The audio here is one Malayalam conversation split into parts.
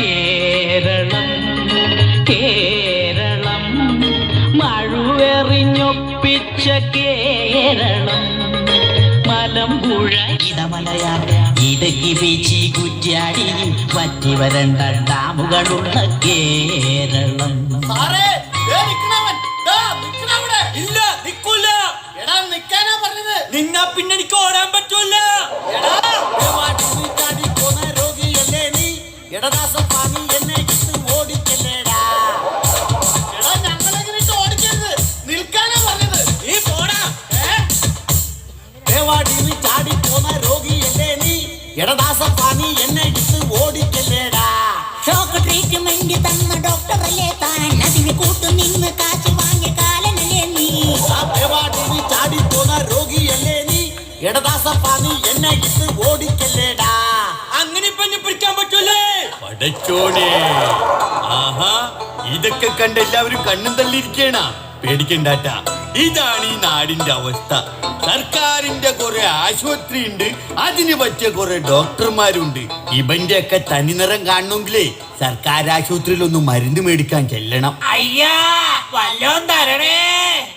കേരളം കേരളം. മഴുവെറിഞ്ഞൊപ്പിച്ച കേരളം. മലമ്പുഴ ഇടമലയാർ ഇടുക്കി ബീച്ചി കുറ്റ്യാടിയും വറ്റി വരണ്ട ഡാമുകളുള്ള കേരളം. സാറേ ദേ ഓടിക്കല്ലേടാ? ഷോക്ക് ട്രീറ്റ്മെന്റ് തന്ന ഡോക്ടറല്ലേ താൻ? അതിന് കൂട്ടു നിന്ന് കാശ് വാങ്ങിയ കാലനല്ലേ നീ? ആ ദേവാടി ചാടി പോന്ന രോഗിയല്ലേ നീ? ഇടദാസപ്പാനി എന്നെ ഇട്ട് ഓടിക്കല്ലേടാ? അങ്ങനെ ഇപ്പൊ എന്നെ പിടിക്കാൻ പറ്റൂലേ? പടച്ചോനെ. ആഹാ ഇതൊക്കെ കണ്ട് എല്ലാവരും കണ്ണും തള്ളിയിരിക്കണ. പേടിക്കണ്ടാട്ട. ഇതാണ് ഈ നാടിന്റെ അവസ്ഥ. സർക്കാരിന്റെ കുറെ ആശുപത്രി ഉണ്ട് അതിന് പറ്റിയ കുറെ ഡോക്ടർമാരുണ്ട്. ഇവന്റെ ഒക്കെ തനിനിറം കാണണമെങ്കിലേ സർക്കാർ ആശുപത്രിയിൽ ഒന്ന് മരുന്ന് മേടിക്കാൻ ചെല്ലണം. അയ്യാ വല്ലോം തരണേ.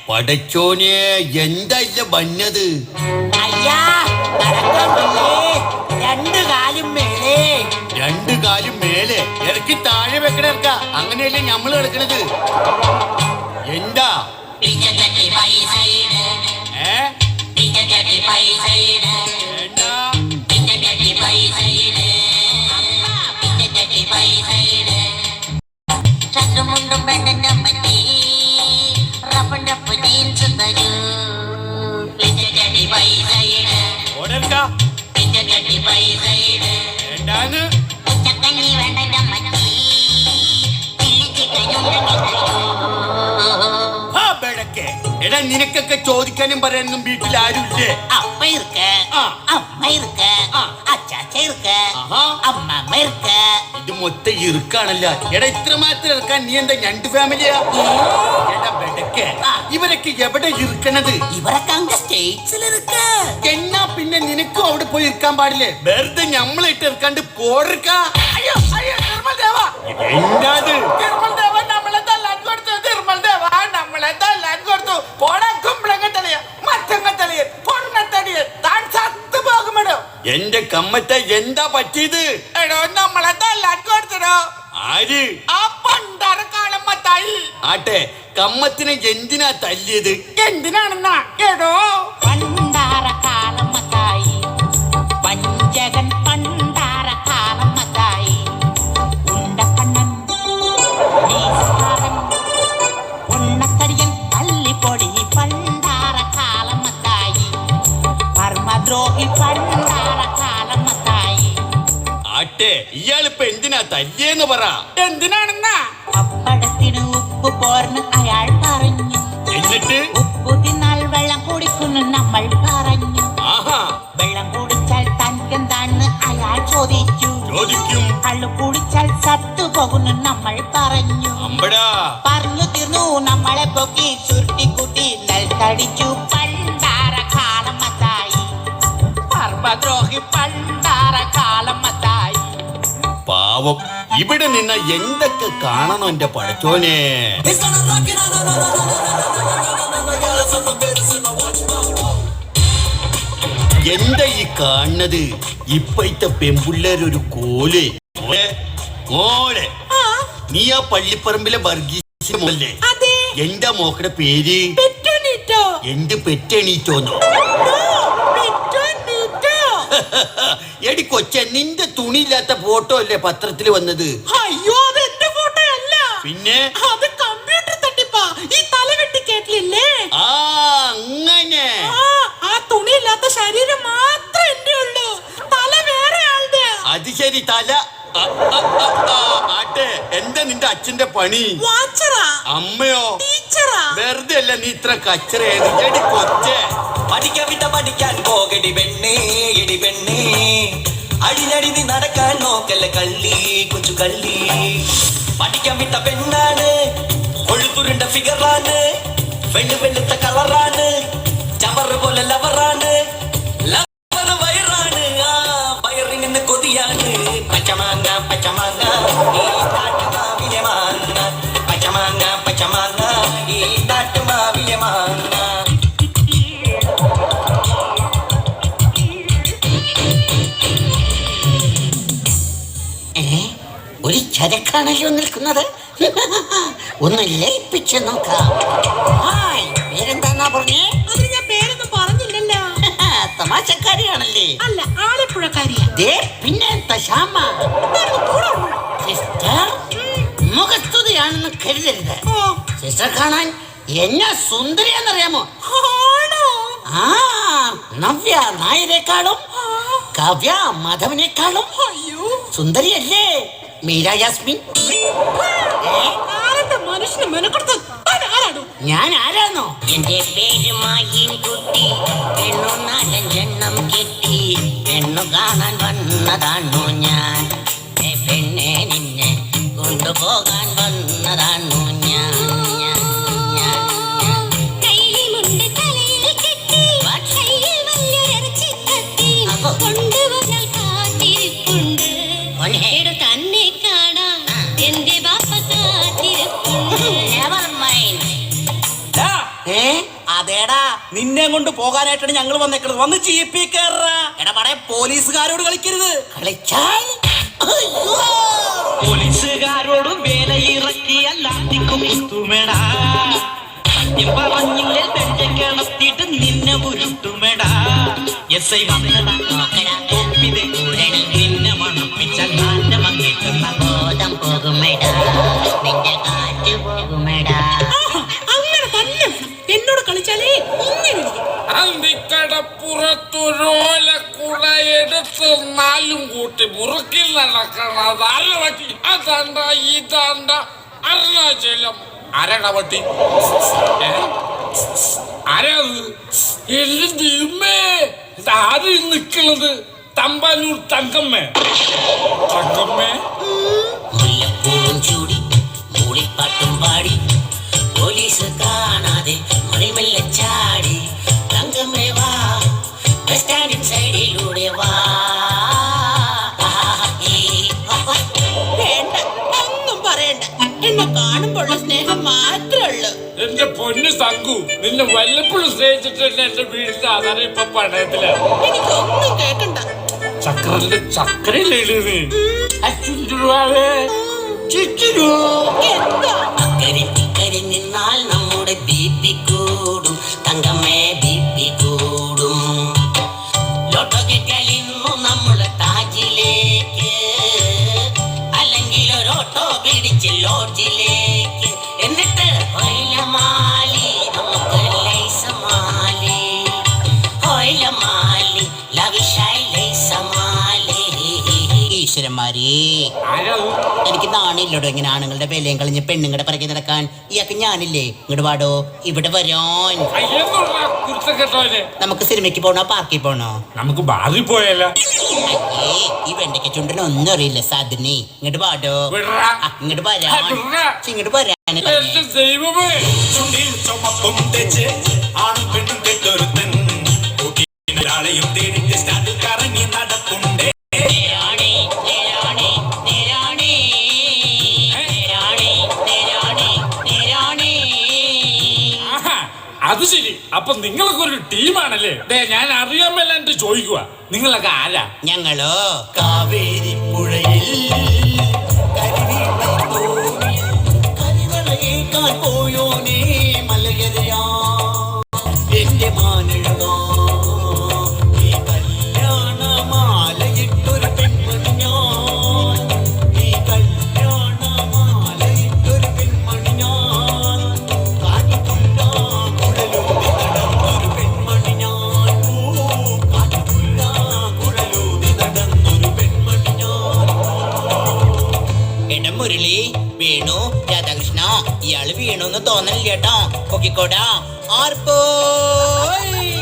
പടച്ചോനെ എന്താ ഇല്ല വന്നത്? അയ്യാ രണ്ട് കാലും മേലേ. രണ്ട് കാലും മേലെ. ഇറക്കി താഴെ വെക്കണ ഇറക്ക അങ്ങനെയല്ലേ ഞമ്മൾ കിടക്കണത് എടാ നിനക്കൊക്കെ ചോദിക്കാനും പറയാനും വീട്ടിൽ ആരുമില്ലേ അപ്പ ഇരിക്ക. ആ. ഇത് മൊത്തം ഇറുക്കാണല്ല. എടാ ഇത്രമാത്രം ഇറക്കാൻ നീ എന്താ ഞണ്ട് ഫാമിലിയാ ഇവരൊക്കെ എവിടെ ഇറുക്കണത്? ഇവരൊക്കെ അങ്ങ് സ്റ്റേറ്റ്സിൽ എന്നാ പിന്നെ നിനക്കും അവിടെ പോയി ഇരിക്കാൻ പാടില്ലേ? വെറുതെ ഞമ്മളിട്ട് ഇറക്കാണ്ട് പോർക്ക അയ്യോ അയ്യോ നമ്മളെ നമ്മളെ കൊടുത്തു. പോടാ എന്റെ കമ്മത്തെ എന്താ പറ്റിയത്? എടോ ആര് ആ ആട്ടെ കമ്മത്തിനെ എന്തിനാ തല്ലിയത്? എന്തിനാണെന്നാ? എടോ തല്ലിയെന്ന് പറ. എന്തിനാണെന്നാ? പപ്പടത്തിന് ഉപ്പ് പോർന്ന് അയാൾ പറഞ്ഞു. എന്നിട്ട്? ഉപ്പ് തിന്നാൽ വെള്ളം കുടിക്കുന്നു നമ്മൾ പറഞ്ഞു. ആഹാ. വെള്ളം കുടിച്ചാൽ തനിക്കെന്താണെന്ന് അയാൾ ചോദിച്ചു. ചോദിക്കും. കള്ളു കുടിച്ചാൽ സത്തു പോകുന്നു നമ്മൾ പറഞ്ഞു. അമ്പടാ. പറഞ്ഞു തീർന്നു നമ്മളെ പൊക്കി ചുരുട്ടിക്കുട്ടി നെൽത്തടിച്ചു പണ്ടാര കാലം മത്തായി. പർവദ്രോഹി പണ്ടാര കാലം മത്തായി പാവം ഇവിടെ നിന്ന് എന്തൊക്കെ കാണണം എന്റെ പഠിച്ചോനെ എന്താ ഈ കാണുന്നത്? ഇപ്പഴത്തെ പെമ്പുള്ളേരൊരു കോൽ. മോളെ, നീ ആ പള്ളിപ്പറമ്പിലെ വർഗീസ് എന്റെ എന്താ മോക്കടെ പേര്? എന്ത് പെറ്റെണീറ്റോന്നോ? എടി കൊച്ചെ നിന്റെ തുണിയില്ലാത്ത ഫോട്ടോ അല്ലേ പത്രത്തിൽ വന്നത്? അയ്യോ അത് എന്റെ ഫോട്ടോ അല്ല. പിന്നെ? അത് കമ്പ്യൂട്ടർ തട്ടിപ്പാ. ഈ തലവെട്ടി കേട്ടില്ലേ? ആ അങ്ങനെ. ആ തുണിയില്ലാത്ത ശരീരം മാത്രം എന്റെ ഉള്ളൂ. തല വേറെ ആളുടെ. അത് ശരി തല. ആട്ടെ എന്താ നിന്റെ അച്ഛന്റെ പണി? വാച്ചറാ അമ്മയോ? ടീച്ചറാ വെറുതെ അല്ല നീ ഇത്ര കച്ചറ എടി കൊച്ചെ. പഠിക്കാൻ വിട്ട പഠിക്കാൻ പോകടി പെണ്ണേ എടി പെണ്ണേ. അടിനടിനി നടക്കാൻ നോക്കല്ല കള്ളി കൊച്ചു കള്ളി. പഠിക്കാൻ വിട്ട പെണ്ണാണ് കൊഴുപ്പുരുണ്ട ഫിഗറാണ് വെള്ളു വെളുത്ത കളറാണ് ചരക്കാണല്ലോ നിൽക്കുന്നത്. ഒന്ന് ലയിപ്പിച്ച് നോക്കാം. പേരെന്താന്നാ പറഞ്ഞേ? അതിന് ഞാൻ പേരൊന്നും പറഞ്ഞില്ലല്ലോ. തമാശക്കാരിയാണല്ലേ? അല്ല ആലപ്പുഴക്കാരിയാ. ദേ പിന്നെ സിസ്റ്റർ മുഖസ്തുതിയാണെന്ന് കരുതരുത്. സിസ്റ്റർ കാണാൻ എന്നെ സുന്ദരിയാന്നറിയാമോ ആ നവ്യ നായരെക്കാളും കാവ്യ മാധവനേക്കാളും സുന്ദരിയല്ലേ? മീര യാസ്മിൻ ഞാൻ ആരാണോ എന്റെ പേര് മായിൻ കുട്ടി. പെണ്ണു നാലഞ്ചെണ്ണം കെട്ടി. പെണ്ണു കാണാൻ വന്നതാണു ഞാൻ? പെണ്ണെ നിന്നെ കൊണ്ടുപോകാൻ വന്നതാണു ഞാൻ? ഞാൻ, നിന്നെ കൊണ്ട് പോകാനായിട്ടാണ് ഞങ്ങൾ വന്നേക്കുന്നത് വന്ന് ചീപ്പി കയറ എടാ പടേ പോലീസുകാരോട് കളിക്കരുത്. കളിച്ചാൽ! പോലീസുകാരോട് വേലയിറക്കിയല്ല കുത്തുമെടാ. സത്യം പറഞ്ഞില്ലേ നെഞ്ചക്കിളത്തിട്ട് നിന്നെ ഉരുട്ടുമെടാ. എസ് ഐ വന്നടാ അന്തിക്കടപ്പുറത്തൊരോലക്കുട എടുത്ത് നാലും കൂട്ടി മുറുക്കിൽ നടക്കണം. അരവട്ടി അതണ്ട ഇതണ്ട. അരുണാചലം അരണവട്ടി ആരത് എന്റെ ദൈവമേ നിക്കണത് തമ്പാനൂർ തങ്കമ്മേ. തങ്കമ്മേ? ചൂടി എന്നെ കാണുമ്പോഴുള്ള സ്നേഹം മാത്രമേ ഉള്ളൂ. എന്റെ പൊന്നു സങ്കു നിന്നെ വല്ലപ്പോഴും സ്നേഹിച്ചിട്ട് എന്റെ വീടിന്റെ ആധാരം ഇപ്പൊ പണയത്തിലാണ് എനിക്കൊന്നും കേക്കണ്ട. ചക്രന്റെ ചക്രയില്ലേ നീ അച്ഛന്റെ ചിച്ചു എന്താ നിന്നാൽ നമ്മുടെ ബി പി കൂടും. തങ്കമ്മേ Lord എനിക്ക് നാണില്ലടോ ഇങ്ങനെ ആണുങ്ങളുടെ വിലയും കളഞ്ഞ് പെണ്ണുങ്ങളുടെ പിറകെ നടക്കാൻ. ഇയാൾക്ക് ഞാനില്ലേ. ഇങ്ങോട്ട് പാടോ ഇവിടെ വരോ അയ്യെന്നുള്ള കുരുത്തക്കെട്ടോനെ നമുക്ക് സിനിമയ്ക്ക് പോണോ? പാർക്കിൽ പോണോ? നമുക്ക് ബാറിൽ പോയല്ല. ഈ വെണ്ടയ്ക്ക ചുണ്ടിന് ഒന്നും അറിയില്ല. സാധനെ ഇങ്ങോട്ട് പാടോ ഇങ്ങോട്ട് വരാൻ. ഇങ്ങോട്ട് വരാൻ ചുമപ്പും തെച്ച് ആണും പെണ്ണും ഒരാളെയും തേടിന്റെ സ്റ്റാൻഡിൽ കറങ്ങി നടപ്പുണ്ടേ. അപ്പൊ നിങ്ങളൊക്കെ ഒരു ടീമാണല്ലേ ദേ ഞാൻ അറിയാൻ മേലാണ്ട് ചോദിക്കുക നിങ്ങളൊക്കെ ആരാ ഞങ്ങളോ കാവേരി പുഴയിൽ കരിവളയേക്കാൻ പോയോനേ എന്ന് തോന്നണില്ല കേട്ടോ. പൊക്കിക്കോടാ. ആർപ്പോയ്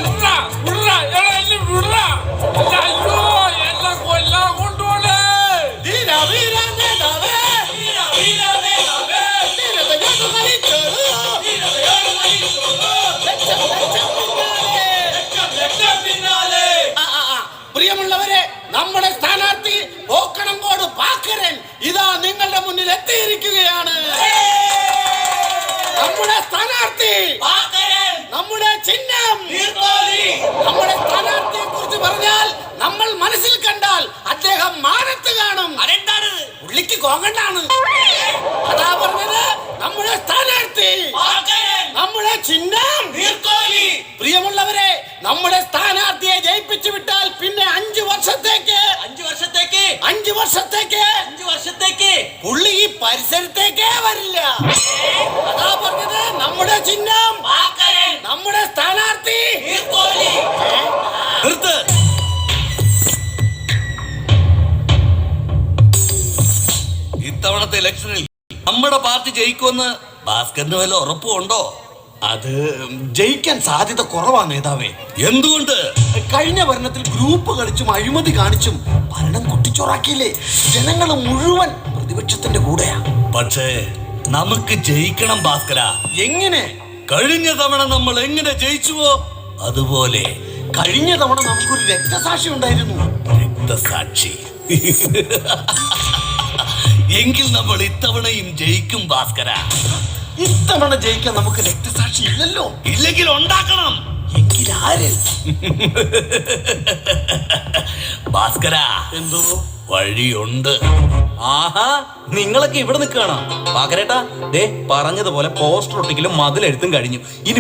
സ്ഥാനാർത്ഥി നമ്മുടെ ചിഹ്നം. നമ്മുടെ സ്ഥാനാർത്ഥിയെ കുറിച്ച് പറഞ്ഞാൽ നമ്മൾ മനസ്സിൽ കണ്ടാൽ അദ്ദേഹം മാനത്ത് കാണും. അതെന്താണ്? ഉള്ളിക്ക് കോങ്ങണ്ടാണ്. അതാ പറഞ്ഞത് നമ്മുടെ സ്ഥാനാർത്ഥി. നമ്മുടെ ചിഹ്നം. പ്രിയമുള്ളവരെ നമ്മുടെ സ്ഥാനാർത്ഥിയെ ജയിപ്പിച്ചു വിട്ടാൽ പിന്നെ അഞ്ചു വർഷത്തേക്ക്. അഞ്ചു വർഷത്തേക്ക്. അഞ്ചു വർഷത്തേക്ക്. അഞ്ചു വർഷത്തേക്ക്. പുള്ളി പരിസരത്തേക്കേ വരില്ല. അതാ പറഞ്ഞത് നമ്മുടെ ചിഹ്നം. നമ്മുടെ സ്ഥാനാർത്ഥി. നിർത്ത്. ഇത്തവണത്തെ ഇലക്ഷനിൽ നമ്മുടെ പാർട്ടി ജയിക്കുമെന്ന് ഭാസ്കറിന് വല്ല ഉറപ്പുണ്ടോ അത് ജയിക്കാൻ സാധ്യത കുറവാ നേതാവേ എന്തുകൊണ്ട്? കഴിഞ്ഞ ഭരണത്തിൽ ഗ്രൂപ്പ് കളിച്ചും അഴിമതി കാണിച്ചും ഭരണം കുട്ടിച്ചോറാക്കിയില്ലേ? ജനങ്ങൾ മുഴുവൻ പ്രതിപക്ഷത്തിന്റെ കൂടെയാ. പക്ഷേ നമുക്ക് ജയിക്കണം ഭാസ്കര. എങ്ങനെ? കഴിഞ്ഞ തവണ നമ്മൾ എങ്ങനെ ജയിച്ചുവോ അതുപോലെ കഴിഞ്ഞ തവണ നമുക്കൊരു രക്തസാക്ഷി ഉണ്ടായിരുന്നു. രക്തസാക്ഷി. എങ്കിൽ നമ്മൾ ഇത്തവണയും ജയിക്കും ഭാസ്കര. ഇത്തവണ ജയിക്കാൻ നമുക്ക് രക്തസാക്ഷി ഇല്ലല്ലോ. ഇല്ലെങ്കിൽ ഉണ്ടാക്കണം. എങ്കിൽ ആര്? ഭാസ്കര. എന്തോ? വഴിയുണ്ട്. ആഹാ നിങ്ങളൊക്കെ ഇവിടെ നിൽക്കുകയാണോ? പാകരേട്ടാ ദേ പറഞ്ഞതുപോലെ പോസ്റ്റർ ഒട്ടിക്കലും മതിലെഴുത്തും കഴിഞ്ഞു. ഇനി